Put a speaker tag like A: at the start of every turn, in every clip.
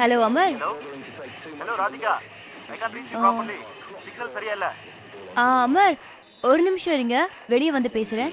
A: Hello
B: of the
A: Radhika I can reach you properly signal சரியா இல்ல
C: ஆ அமர் ஒரு நிமிஷம் இருங்க. வெளியே வந்து பேசுறேன்.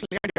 D: ஸ்டேஷன்ல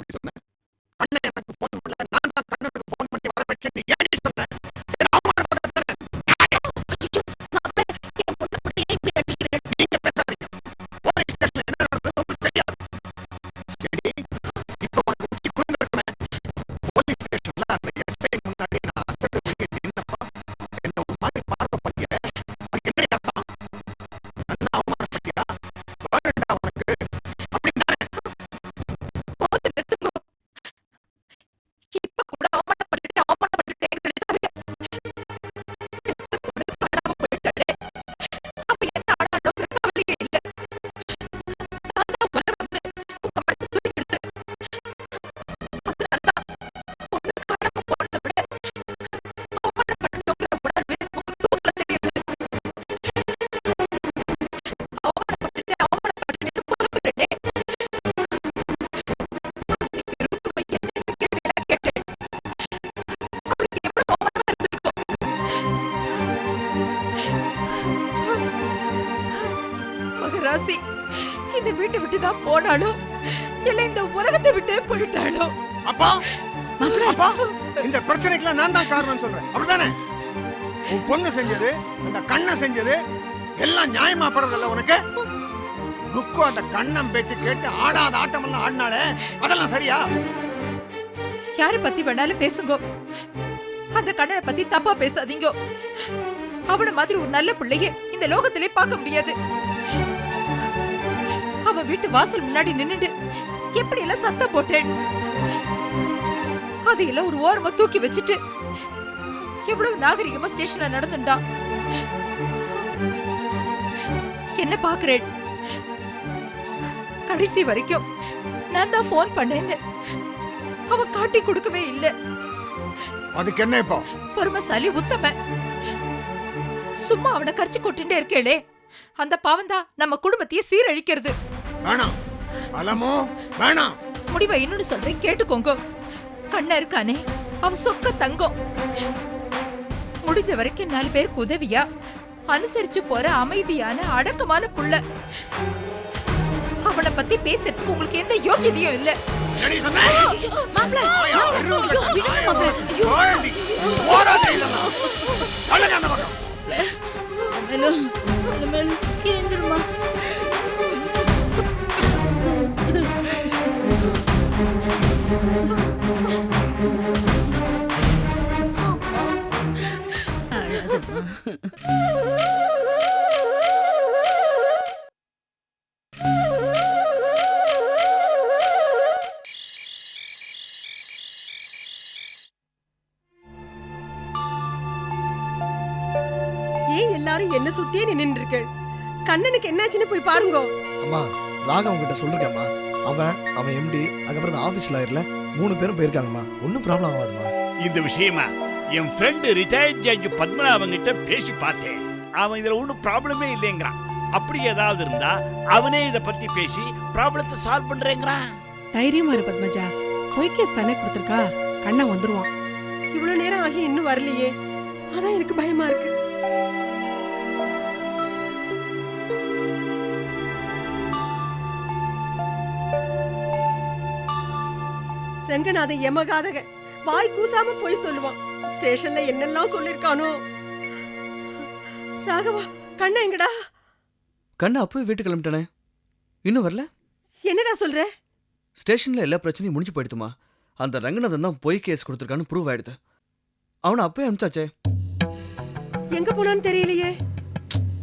E: போனாலும் இல்ல இந்த உலகத்தை விட்டே போயிட்டாலும்.
D: அப்பா! அப்பா! இந்த பிரச்சனைக்கெல்லாம் நான் தான் காரணம் சொல்றேன். அப்படிதானே உன் பொண்ணு செஞ்சது அந்த கண்ணை செஞ்சது எல்லாம் நியாயமா படுறதில்ல உனக்கு? ருக்கு அந்த கண்ணம் பேச்சு கேட்டு ஆடாத ஆட்டம் எல்லாம் ஆடினாலே அதெல்லாம் சரியா?
E: யார பத்தி வேணாலும் பேசுங்க. அந்த கண்ணனை பத்தி தப்பா பேசாதீங்க. அவன மாதிரி ஒரு நல்ல பிள்ளைய இந்த லோகத்திலே பார்க்க முடியாது. அவ வீட்டு வாசல் முன்னாடி நின்னுட்டு எப்படி எல்லாம் சத்தம் போட்டேன்? அதையெல்லாம் ஒரு ஓரமா தூக்கி வச்சுட்டு எவ்வளவு நாகரிகமா ஸ்டேஷன்ல நடந்துண்டா என்ன பாக்குறேன் கடைசி வரைக்கும் நான் தான் ஃபோன் பண்ணேன்னு. அவ காட்டி கொடுக்கவே இல்ல.
D: அதுக்கு என்ன இப்போ?
E: பொறுமைசாலி உத்தம சும்மா அவனை கரிச்சு கொட்டுட்டே இருக்கேளே. அந்த பாவம் தான் நம்ம குடும்பத்தையே சீரழிக்கிறது.
D: வேணாம். பலமோ? வேணாம்.
E: முடிவை இன்னொன்னு சொல்றேன் கேட்டுக்கோங்க. கண்ணா இருக்கானே அவன் சொக்க தங்கம். முடிஞ்ச வரைக்கும் நாலு பேருக்கு உதவியா? அனுசரிச்சு போற அமைதியான அடக்கமான புள்ள. அவனை பத்தி பேசுறதுக்கு உங்களுக்கு எந்த யோகியதையும் இல்ல.
D: என்னடி சொன்ன?
E: மாப்பிள
D: நாயா, தெருவுல நாயா
F: என்ன சுத்தியே நின்னுட்டு இருக்கு கண்ணனுக்கு என்னாச்சுன்னு போய் பாருங்க.
G: அம்மா ராகவன் கிட்ட சொல்லிருக்கேம்மா. அவன் அவன் எம்டி அதுக்கப்புறம் இந்த ஆஃபீஸ் லாயர்ல மூணு பேரும் போயிருக்காங்கம்மா. ஒன்றும் ப்ராப்ளம் ஆகாதும்மா.
H: இந்த விஷயமா என் ஃப்ரெண்டு ரிட்டையர்ட் ஜட்ஜ் பத்மநாபன் கிட்ட பேசி பார்த்தேன். அவன் இதுல ஒன்றும் ப்ராப்ளமே இல்லைங்கிறான். அப்படி ஏதாவது இருந்தா அவனே இத பத்தி பேசி ப்ராப்ளத்தை சால்வ் பண்றேங்கிறான்.
I: தைரியமா இரு பத்மஜா. பொய்க்கேஸ் தானே கொடுத்துருக்கா? கண்ணா வந்துருவான்.
F: இவ்வளவு நேரம் ஆகி இன்னும் வரலையே. அதான் எனக்கு பயமா இருக்கு. ரங்கநாத யமகாதக வாய் கூசாம போய் சொல்லுவான். ஸ்டேஷன்ல என்னெல்லாம் சொல்லிருக்கானோ. ராகவா கண்ணா எங்கடா?
J: கண்ணா அப்பவே வீட்டுக்கு கிளம்பிட்டானே. இன்னும் வரல?
F: என்னடா சொல்ற?
J: ஸ்டேஷன்ல எல்லா பிரச்சனையும் முடிஞ்சு போயிடுத்துமா? அந்த ரங்கநாதன் தான் பொய் கேஸ் கொடுத்துருக்கான்னு ப்ரூவ் ஆயிடுது. அவனை அப்பவே அனுப்பிச்சாச்சே.
F: எங்க போனான்னு தெரியலையே.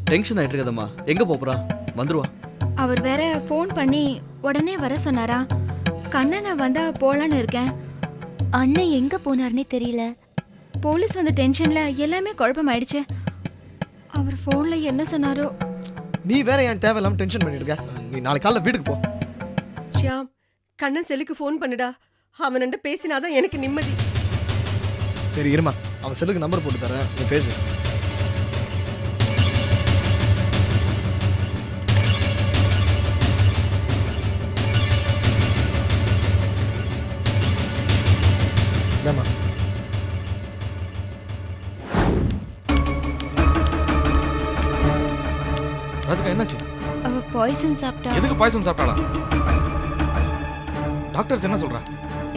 J: டென்ஷன் ஆயிட்டு இருக்காதம்மா. எங்க போறான் வந்துருவா.
C: அவர் வேற ஃபோன் பண்ணி உடனே வர சொன்னாரா? கண்ணனை வந்தா போலான்னு இருக்கேன். அண்ணன் எங்க போனார்னே தெரியல. போலீஸ் வந்த டென்ஷன்ல எல்லாமே குழப்பமாயிடுச்சு. அவர் ஃபோன்ல என்ன சொன்னாரோ?
G: நீ வேற ஏன் தேவையில்லாம டென்ஷன் பண்ணிட்டு இருக்க? நீ நாளைக்கு காலைல வீட்டுக்கு போ.
F: ஷியாம் கண்ணன் செல்லுக்கு ஃபோன் பண்ணுடா. அவன்கிட்ட பேசினாதான் எனக்கு நிம்மதி.
G: சரி இருமா. அவன் செல்லுக்கு நம்பர் போட்டு தரேன். நீ பேசு. இந்தாம்மா.
K: அதுக்கு என்னாச்சு?
C: அவ பாய்சன் சாப்பிட்டா.
K: எதுக்கு பாய்சன் சாப்பிட்டாளா? டாக்டர்ஸ் என்ன சொல்றா?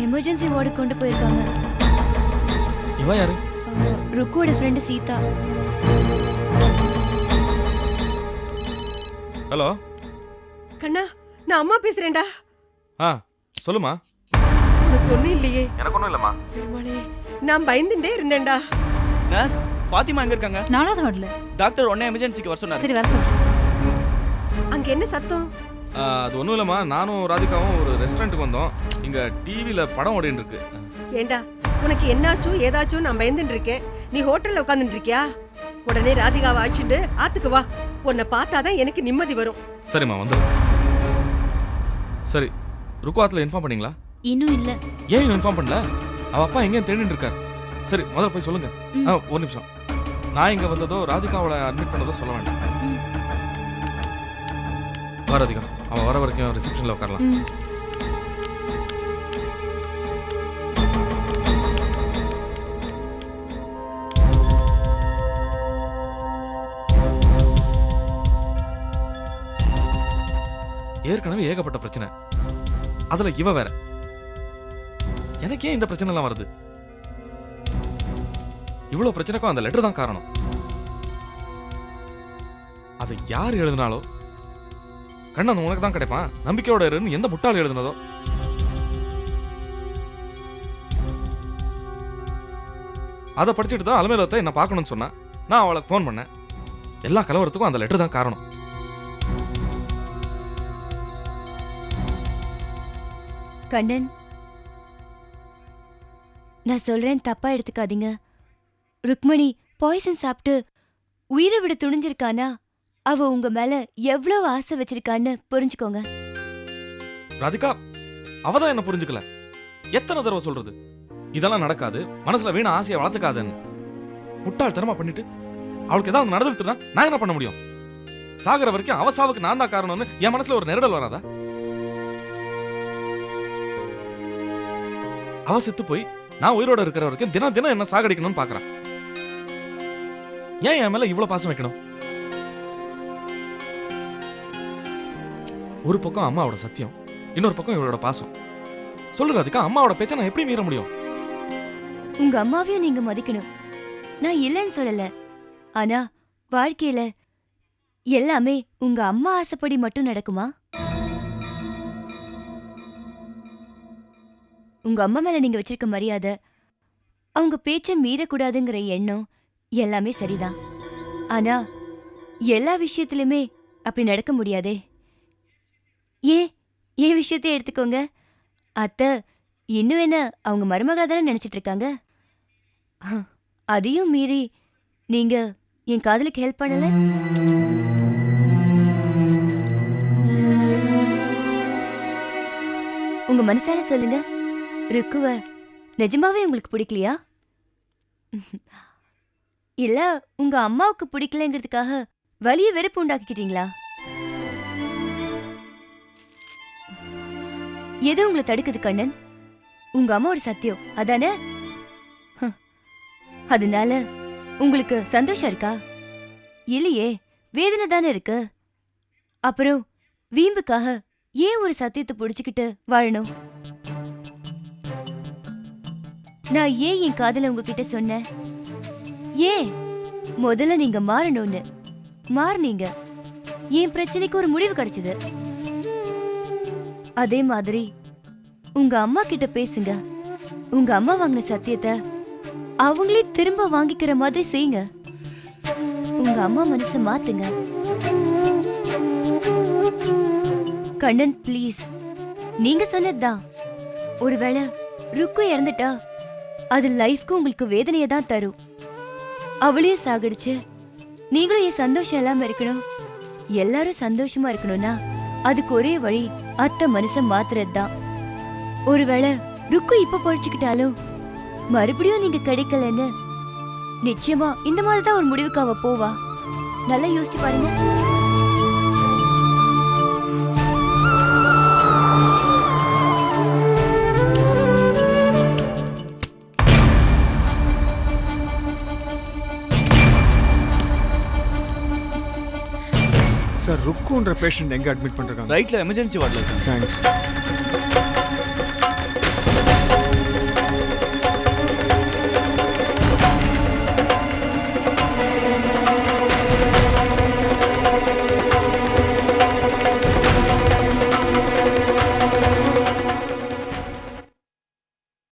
C: எமர்ஜென்சி வார்டுக்கு கொண்டு போயிருக்காங்க.
K: இவ யாரு?
C: ருக்குவோட ஃப்ரெண்டு சீதா.
K: ஹலோ
F: கண்ணா நான் அம்மா பேசுறேன்டா.
K: ஆ சொல்லுமா
F: உனக்கு ஒண்ணும் இல்லையே.
A: எனக்கு ஒன்றும் இல்லைம்மா.
F: பெருமாளே நான் பயந்துட்டே இருந்தேன்டா.
J: நர்ஸ் ஃபாத்திமா எங்க இருக்காங்க?
C: நாலாவது வார்டில்
J: டாக்டர் உடனே எமர்ஜென்சிக்கு வர சொன்னாரு.
C: சரி வர சொல்றேன்
F: அங்க என்ன சத்தம்?
K: அது ஒன்றும் இல்லைம்மா. நானும் ராதிகாவும் ஒரு ரெஸ்டாரண்ட்டுக்கு வந்தோம். இங்க டிவியில படம் ஓடிட்டு இருக்கு
F: ஏண்டா உனக்கு என்னாச்சோ ஏதாச்சோ நான் பயந்துட்டு இருக்கேன் நீ ஹோட்டல்ல உட்காந்துட்டு இருக்கியா உடனே ராதிகாவை அழைச்சிட்டு ஆத்துக்கு வா. உன்னை பார்த்தாதான் எனக்கு நிம்மதி வரும்.
K: சரிம்மா வந்துடும் சரி ருக்குவாத்தில் இன்ஃபார்ம் பண்ணீங்களா?
C: இன்னும் இல்லை.
K: ஏன் இன்னும் இன்ஃபார்ம் பண்ணல? அவ அப்பா எங்கேயும் தேடிட்டு இருக்காரு. சரி முதல்ல போய் சொல்லுங்க. ஆ ஒரு நிமிஷம். நான் இங்க வந்ததோ ராதிகாவோட அட்மிட் பண்ணதோ சொல்ல வேண்டாம். வா ராதிகா. அவன் வர வரைக்கும் ரிசப்ஷன்ல உட்காரலாம். ஏற்கனவே ஏகப்பட்ட பிரச்சனை. அதுல இவ வேற. எனக்கு ஏன் இந்த பிரச்சனை எல்லாம் வருது. இவ்வளவு பிரச்சனைக்கும் அந்த லெட்டர் தான் காரணம். அதை யார் எழுதினாலோ? கண்ணன் உனக்கு தான் கிடைப்பான். நம்பிக்கையோட இருன்னு எந்த முட்டாள் எழுதினதோ? அதை படிச்சுட்டு தான் அலமேலத்தை என்ன பார்க்கணும்னு சொன்னேன். நான் அவளுக்கு ஃபோன் பண்ணேன். எல்லா கலவரத்துக்கும் அந்த லெட்டர் தான் காரணம்.
C: கண்ணன் நான் சொல்றேன் தப்பா எடுத்துக்காதீங்க. ருக்மணி பாய்சன் சாப்பிட்டு உயிரை விட துணிஞ்சிருக்கானா? அவ உங்க மேல எவ்வளவு ஆசை வச்சிருக்கான்னு புரிஞ்சுக்கோங்க.
K: ராதிகா அவதான் என்ன புரிஞ்சுக்கல. எத்தனை தடவை சொல்றது? இதெல்லாம் நடக்காது. மனசுல வீண ஆசையை வளர்த்துக்காதன்னு. முட்டாள்தனமா பண்ணிட்டு அவளுக்கு ஏதாவது நடந்துட்டுனா நான் என்ன பண்ண முடியும்? சாகிற வரைக்கும் அவசாவுக்கு நான் தான் காரணம்னு என் மனசுல ஒரு நெருடல் வராதா? அவ செத்து போய் நான் உயிரோட இருக்கிற வரைக்கும் தினம் தினம் என்ன சாகடிக்கணும்னு பாக்குறான். ஏன் என் மேல இவ்வளவு பாசம் வைக்கணும்? ஒரு பக்கம் அம்மாவோட சத்தியம் இன்னொரு பக்கம் இவளோட பாசம். சொல்லுறதுக்கு அம்மாவோட பேச்சை நான் எப்படி மீற முடியும்?
C: உங்க அம்மாவையும் நீங்க மதிக்கணும். நான் இல்லைன்னு சொல்லல. ஆனா வாழ்க்கையில எல்லாமே உங்க அம்மா ஆசைப்படி மட்டும் நடக்குமா? உங்க அம்மா மேல நீங்க வச்சிருக்க மரியாதை அவங்க பேச்சை மீறக்கூடாதுங்கிற எண்ணம் எல்லாமே சரிதான். ஆனா எல்லா விஷயத்திலுமே அப்படி நடக்க முடியாதே. ஏன்? ஏன் விஷயத்தையே எடுத்துக்கோங்க. அத்தை இன்னும் என்ன அவங்க மருமகளாக தானே நினச்சிட்டு இருக்காங்க? அதையும் மீறி நீங்க என் காதலுக்கு ஹெல்ப் பண்ணல? உங்க மனசால சொல்லுங்க. ருக்குவ. நிஜமாவே உங்களுக்கு பிடிக்கலையா? இல்ல உங்க அம்மாவுக்கு பிடிக்கலங்கிறதுக்காக வலிய வெறுப்பு உண்டாக்கிக்கிட்டீங்களா? எது உங்களை தடுக்குது கண்ணன்? உங்க அம்மாவோட சத்தியம் அதானே? அதனால உங்களுக்கு சந்தோஷம் இருக்கா? இல்லையே வேதனை தானே இருக்கு? அப்புறம் வீம்புக்காக ஏன் ஒரு சத்தியத்தை புடிச்சுக்கிட்டு வாழணும்? நான் ஏன் என் காதல உங்ககிட்ட சொன்னேன்? ஏன்? முதல்ல நீங்க மாறணும்னு. மாறினீங்க. என் பிரச்சனைக்கு ஒரு முடிவு கிடைச்சது. அதே மாதிரி உங்க அம்மா கிட்ட பேசுங்க. உங்க அம்மா வாங்கின சத்தியத்தை அவங்களே திரும்ப வாங்கிக்கிற மாதிரி செய்யுங்க. உங்க அம்மா மனசை மாத்துங்க. கண்ணன் ப்ளீஸ் நீங்க சொன்னதுதான். ஒருவேளை ருக்கு இறந்துட்டா அது லைஃப்க்கு உங்களுக்கு வேதனையை தான் தரும். அவளையும் சாகடிச்சு நீங்களும் என் சந்தோஷம் இல்லாம இருக்கணும். எல்லாரும் சந்தோஷமா இருக்கணும்னா அதுக்கு ஒரே வழி அத்தை மனசை மாத்துறது தான். ஒருவேளை ருக்கு இப்ப பொழிச்சுக்கிட்டாலும் மறுபடியும் நீங்க கிடைக்கலன்னு நிச்சயமா இந்த மாதிரி தான் ஒரு முடிவுக்கு அவ போவா. நல்லா யோசிச்சு பாருங்க.
D: சார் ருக்குன்ற பேஷண்ட் எங்க அட்மிட் பண்ணிருக்காங்க?
J: ரைட்ல எமர்ஜென்சி வார்டில் இருக்காங்க.
D: தேங்க்ஸ்